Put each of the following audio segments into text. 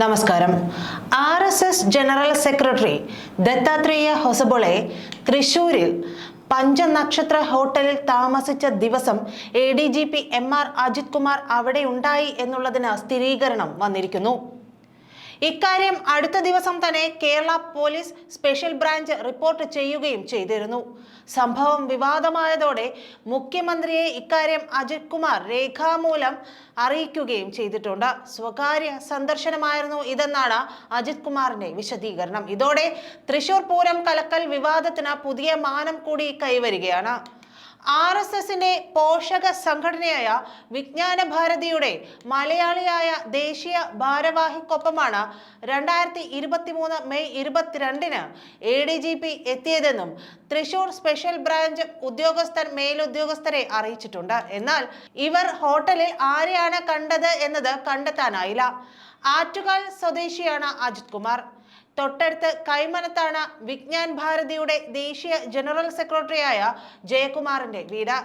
നമസ്കാരം. R S S general secretary Dattatreya Hosabale തൃശൂരിൽ പഞ്ചനക്ഷത്ര ഹോട്ടലിൽ താമസിച്ച ദിവസം A D G P M R Ajith Kumar അവിടെ ഉണ്ടായി എന്നുള്ളതിന് സ്ഥിരീകരണം വന്നിരിക്കുന്നു. ഇക്കാര്യം അടുത്ത ദിവസം തന്നെ Kerala police special branch report ചെയ്യുകയും ചെയ്തിരുന്നു. സംഭവം വിവാദമായതോടെ മുഖ്യമന്ത്രിയെ ഇക്കാര്യം അജിത് കുമാർ രേഖാമൂലം അറിയിക്കുകയും ചെയ്തിട്ടുണ്ട്. സ്വകാര്യ സന്ദർശനമായിരുന്നു ഇതെന്നാണ് അജിത് കുമാറിന്റെ വിശദീകരണം. ഇതോടെ തൃശൂർ പൂരം കലക്കൽ വിവാദത്തിന് പുതിയ മാനം കൂടി കൈവരികയാണ്. ആർ എസ് എസിന്റെ പോഷക സംഘടനയായ വിജ്ഞാന ഭാരതിയുടെ മലയാളിയായ ദേശീയ ഭാരവാഹിക്കൊപ്പമാണ് രണ്ടായിരത്തി ഇരുപത്തി മൂന്ന് മെയ് ഇരുപത്തിരണ്ടിന് എ ഡി ജി പി എത്തിയതെന്നും തൃശൂർ സ്പെഷ്യൽ ബ്രാഞ്ച് ഉദ്യോഗസ്ഥർ മേലുദ്യോഗസ്ഥരെ അറിയിച്ചിട്ടുണ്ട്. എന്നാൽ ഇവർ ഹോട്ടലിൽ ആരെയാണ് കണ്ടത് എന്നത് കണ്ടെത്താനായില്ല. ആറ്റുകാൽ സ്വദേശിയാണ് അജിത് കുമാർ. തൊട്ടടുത്ത് കൈമനത്താണ് വിജ്ഞാൻ ഭാരതിയുടെ ദേശീയ ജനറൽ സെക്രട്ടറിയായ ജയകുമാറിന്റെ വീട്.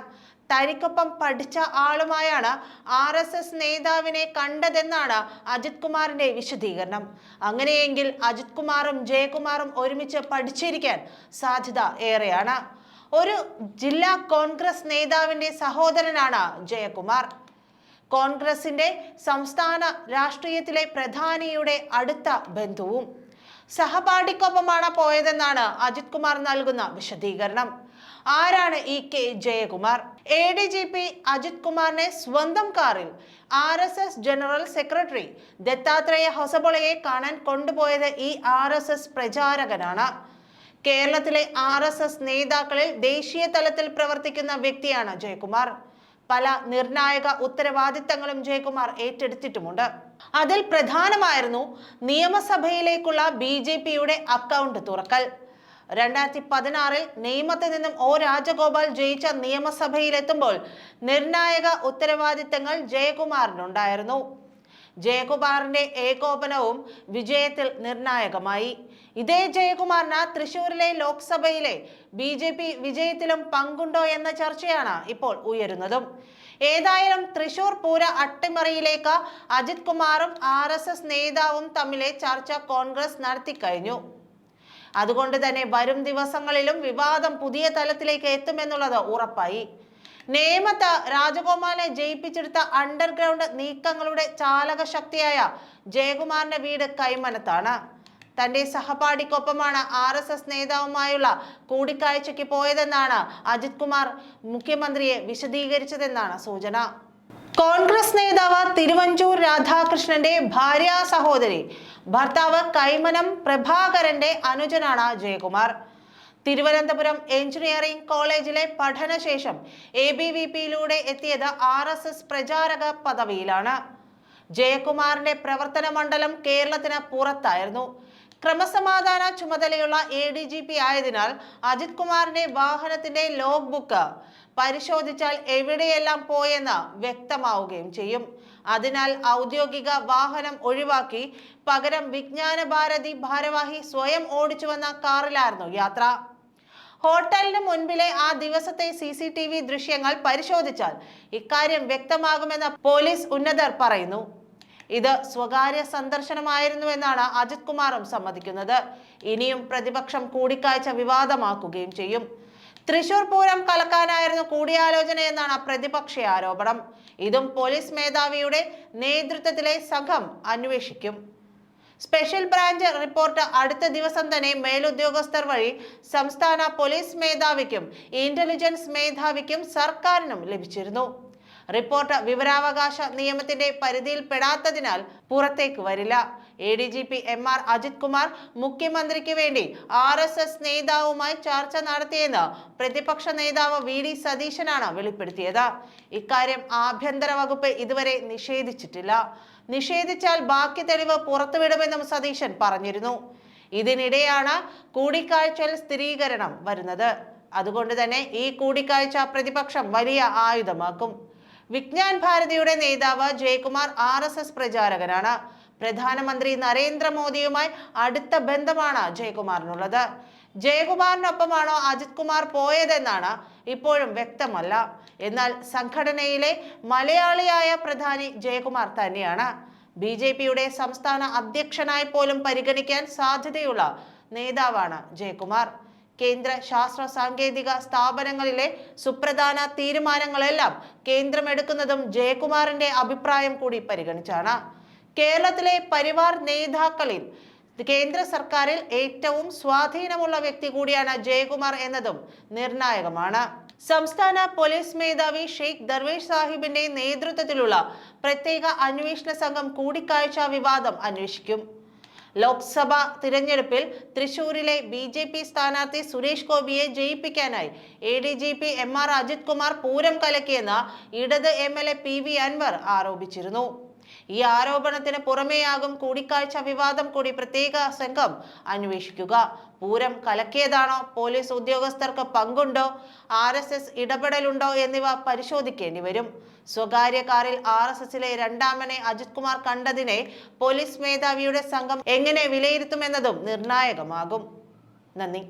തനിക്കൊപ്പം പഠിച്ച ആളുമായാണ് ആർ എസ് എസ് നേതാവിനെ കണ്ടതെന്നാണ് അജിത് കുമാറിന്റെ വിശദീകരണം. അങ്ങനെയെങ്കിൽ അജിത് കുമാറും ജയകുമാറും ഒരുമിച്ച് പഠിച്ചിരിക്കാൻ സാധ്യത ഏറെയാണ്. ഒരു ജില്ലാ കോൺഗ്രസ് നേതാവിന്റെ സഹോദരനാണ് ജയകുമാർ. കോൺഗ്രസിന്റെ സംസ്ഥാന രാഷ്ട്രീയത്തിലെ പ്രധാനിയുടെ അടുത്ത ബന്ധുവും സഹപാഠിക്കൊപ്പമാണ് പോയതെന്നാണ് അജിത് കുമാർ നൽകുന്ന വിശദീകരണം. ആരാണ് E K Jayakumar? A D G P Ajith കുമാറിനെ സ്വന്തം കാറിൽ R S S general secretary Dattatreya ഹൊസബോളയെ കാണാൻ കൊണ്ടുപോയത് ഈ ആർ എസ് എസ് പ്രചാരകനാണ്. കേരളത്തിലെ ആർ എസ് എസ് നേതാക്കളിൽ ദേശീയ തലത്തിൽ പ്രവർത്തിക്കുന്ന വ്യക്തിയാണ് ജയകുമാർ. പല നിർണായക ഉത്തരവാദിത്തങ്ങളും ജയകുമാർ ഏറ്റെടുത്തിട്ടുമുണ്ട്. അതിൽ പ്രധാനമായിരുന്നു നിയമസഭയിലേക്കുള്ള ബി ജെ പിയുടെ അക്കൗണ്ട് തുറക്കൽ. രണ്ടായിരത്തി പതിനാറിൽ നിയമത്തിൽ നിന്നും ഒ രാജഗോപാൽ ജയിച്ച നിയമസഭയിലെത്തുമ്പോൾ നിർണായക ഉത്തരവാദിത്തങ്ങൾ ജയകുമാറിനുണ്ടായിരുന്നു. ജയകുമാറിന്റെ ഏകോപനവും വിജയത്തിൽ നിർണായകമായി. ഇതേ ജയകുമാറിന് തൃശൂരിലെ ലോക്സഭയിലെ ബി ജെ പി വിജയത്തിലും പങ്കുണ്ടോ എന്ന ചർച്ചയാണ് ഇപ്പോൾ ഉയരുന്നതും. ഏതായാലും തൃശൂർ പൂര അട്ടിമറിയിലേക്ക് അജിത് കുമാറും ആർ എസ് എസ് നേതാവും തമ്മിലെ ചർച്ച കോൺഗ്രസ് നടത്തിക്കഴിഞ്ഞു അതുകൊണ്ട് തന്നെ വരും ദിവസങ്ങളിലും വിവാദം പുതിയ തലത്തിലേക്ക് എത്തുമെന്നുള്ളത് ഉറപ്പായി. നേമത്ത് രാജഗോപാലിനെ ജയിപ്പിച്ചെടുത്ത അണ്ടർഗ്രൗണ്ട് നീക്കങ്ങളുടെ ചാലക ശക്തിയായ ജയകുമാറിന്റെ വീട് കൈമനത്താണ്. തന്റെ സഹപാഠിക്കൊപ്പമാണ് ആർ എസ് എസ് നേതാവുമായുള്ള കൂടിക്കാഴ്ചയ്ക്ക് പോയതെന്നാണ് അജിത് കുമാർ മുഖ്യമന്ത്രിയെ വിശദീകരിച്ചതെന്നാണ് സൂചന. കോൺഗ്രസ് നേതാവ് തിരുവഞ്ചൂർ രാധാകൃഷ്ണന്റെ ഭാര്യ സഹോദരി ഭർത്താവ് കൈമനം പ്രഭാകരന്റെ അനുജനാണ് ജയകുമാർ. തിരുവനന്തപുരം എഞ്ചിനീയറിംഗ് കോളേജിലെ പഠനശേഷം എ ബി വി പിയിലൂടെ എത്തിയത് ആർ എസ് എസ് പ്രചാരക പദവിയിലാണ്. ജയകുമാറിന്റെ പ്രവർത്തന മണ്ഡലം കേരളത്തിന് പുറത്തായിരുന്നു. ക്രമസമാധാന ചുമതലയുള്ള എ ഡി ജി പി ആയതിനാൽ അജിത് കുമാറിന്റെ വാഹനത്തിന്റെ ലോഗ് ബുക്ക് പരിശോധിച്ചാൽ എവിടെയെല്ലാം പോയെന്ന് വ്യക്തമാവുകയും ചെയ്യും. അതിനാൽ ഔദ്യോഗിക വാഹനം ഒഴിവാക്കി പകരം വിജ്ഞാന ഭാരതി ഭാരവാഹി സ്വയം ഓടിച്ചുവന്ന കാറിലായിരുന്നു യാത്ര. ഹോട്ടലിന് മുൻപിലെ ആ ദിവസത്തെ സി സി ടി വി ദൃശ്യങ്ങൾ പരിശോധിച്ചാൽ ഇക്കാര്യം വ്യക്തമാകുമെന്ന് പോലീസ് ഉന്നതർ പറയുന്നു. ഇത് സ്വകാര്യ സന്ദർശനമായിരുന്നുവെന്നാണ് അജിത് കുമാറും സമ്മതിക്കുന്നത്. ഇനിയും പ്രതിപക്ഷം കൂടിക്കാഴ്ച വിവാദമാക്കുകയും ചെയ്യും. തൃശൂർ പൂരം കലക്കാനായിരുന്നു കൂടിയാലോചന എന്നാണ് പ്രതിപക്ഷ ആരോപണം. ഇതും പോലീസ് മേധാവിയുടെ നേതൃത്വത്തിലെ സംഘം അന്വേഷിക്കും. സ്പെഷ്യൽ ബ്രാഞ്ച് റിപ്പോർട്ട് അടുത്ത ദിവസം തന്നെ മേലുദ്യോഗസ്ഥർ വഴി സംസ്ഥാന പോലീസ് മേധാവിക്കും ഇന്റലിജൻസ് മേധാവിക്കും സർക്കാരിനും ലഭിച്ചിരുന്നു. റിപ്പോർട്ട് വിവരാവകാശ നിയമത്തിന്റെ പരിധിയിൽപ്പെടാത്തതിനാൽ പുറത്തേക്ക് വരില്ല. A D G P M R Ajith Kumar മുഖ്യമന്ത്രിക്ക് വേണ്ടി ആർ എസ് എസ് നേതാവുമായി ചർച്ച നടത്തിയെന്ന് പ്രതിപക്ഷ നേതാവ് വി ഡി സതീശനാണ് വെളിപ്പെടുത്തിയത്. ഇക്കാര്യം ആഭ്യന്തര വകുപ്പ് ഇതുവരെ നിഷേധിച്ചിട്ടില്ല. നിഷേധിച്ചാൽ ബാക്കി തെളിവ് പുറത്തുവിടുമെന്നും സതീശൻ പറഞ്ഞിരുന്നു. ഇതിനിടെയാണ് കൂടിക്കാഴ്ചയിൽ സ്ഥിരീകരണം വരുന്നത്. അതുകൊണ്ട് തന്നെ ഈ കൂടിക്കാഴ്ച പ്രതിപക്ഷം വലിയ ആയുധമാക്കും. വിജ്ഞാൻ ഭാരതിയുടെ നേതാവ് ജയകുമാർ ആർ എസ് എസ് പ്രചാരകനാണ്. പ്രധാനമന്ത്രി നരേന്ദ്രമോദിയുമായി അടുത്ത ബന്ധമാണ് ജയകുമാറിനുള്ളത്. ജയകുമാറിനൊപ്പമാണോ അജിത് കുമാർ പോയതെന്നാണ് ഇപ്പോഴും വ്യക്തമല്ല. എന്നാൽ സംഘടനയിലെ മലയാളിയായ പ്രധാനി ജയകുമാർ തന്നെയാണ്. ബി ജെ പിയുടെ സംസ്ഥാന അധ്യക്ഷനായി പോലും പരിഗണിക്കാൻ സാധ്യതയുള്ള നേതാവാണ് ജയകുമാർ. കേന്ദ്ര ശാസ്ത്ര സാങ്കേതിക സ്ഥാപനങ്ങളിലെ സുപ്രധാന തീരുമാനങ്ങളെല്ലാം കേന്ദ്രം എടുക്കുന്നതും ജയകുമാറിന്റെ അഭിപ്രായം കൂടി പരിഗണിച്ചാണ്. കേരളത്തിലെ പരിവാർ നേതാക്കളിൽ കേന്ദ്ര സർക്കാരിൽ ഏറ്റവും സ്വാധീനമുള്ള വ്യക്തി കൂടിയാണ് ജയകുമാർ എന്നതും നിർണായകമാണ്. സംസ്ഥാന പോലീസ് മേധാവി ഷെയ്ഖ് ദർവേഷ് സാഹിബിന്റെ നേതൃത്വത്തിലുള്ള പ്രത്യേക അന്വേഷണ സംഘം കൂടിക്കാഴ്ച വിവാദം അന്വേഷിക്കും. ലോക്സഭ തിരഞ്ഞെടുപ്പിൽ തൃശൂരിലെ ബി ജെ പി സ്ഥാനാർത്ഥി സുരേഷ് ഗോപിയെ ജയിപ്പിക്കാനായി. A D G P M R Ajith Kumar Pooram കലക്കിയെന്ന് ഇടത് M L A P V Anvar ആരോപിച്ചിരുന്നു. ഈ ആരോപണത്തിന് പുറമെയാകും കൂടിക്കാഴ്ച വിവാദം കൂടി പ്രത്യേക സംഘം അന്വേഷിക്കുക. പൂരം കലക്കിയതാണോ? പോലീസ് ഉദ്യോഗസ്ഥർക്ക് പങ്കുണ്ടോ? ആർ എസ് എസ് ഇടപെടലുണ്ടോ എന്നിവ പരിശോധിക്കേണ്ടി വരും. സ്വകാര്യ കാറിൽ ആർ എസ് എസിലെ രണ്ടാമനെ അജിത് കുമാർ കണ്ടതിനെ പോലീസ് മേധാവിയുടെ സംഘം എങ്ങനെ വിലയിരുത്തുമെന്നതും നിർണായകമാകും. നന്ദി.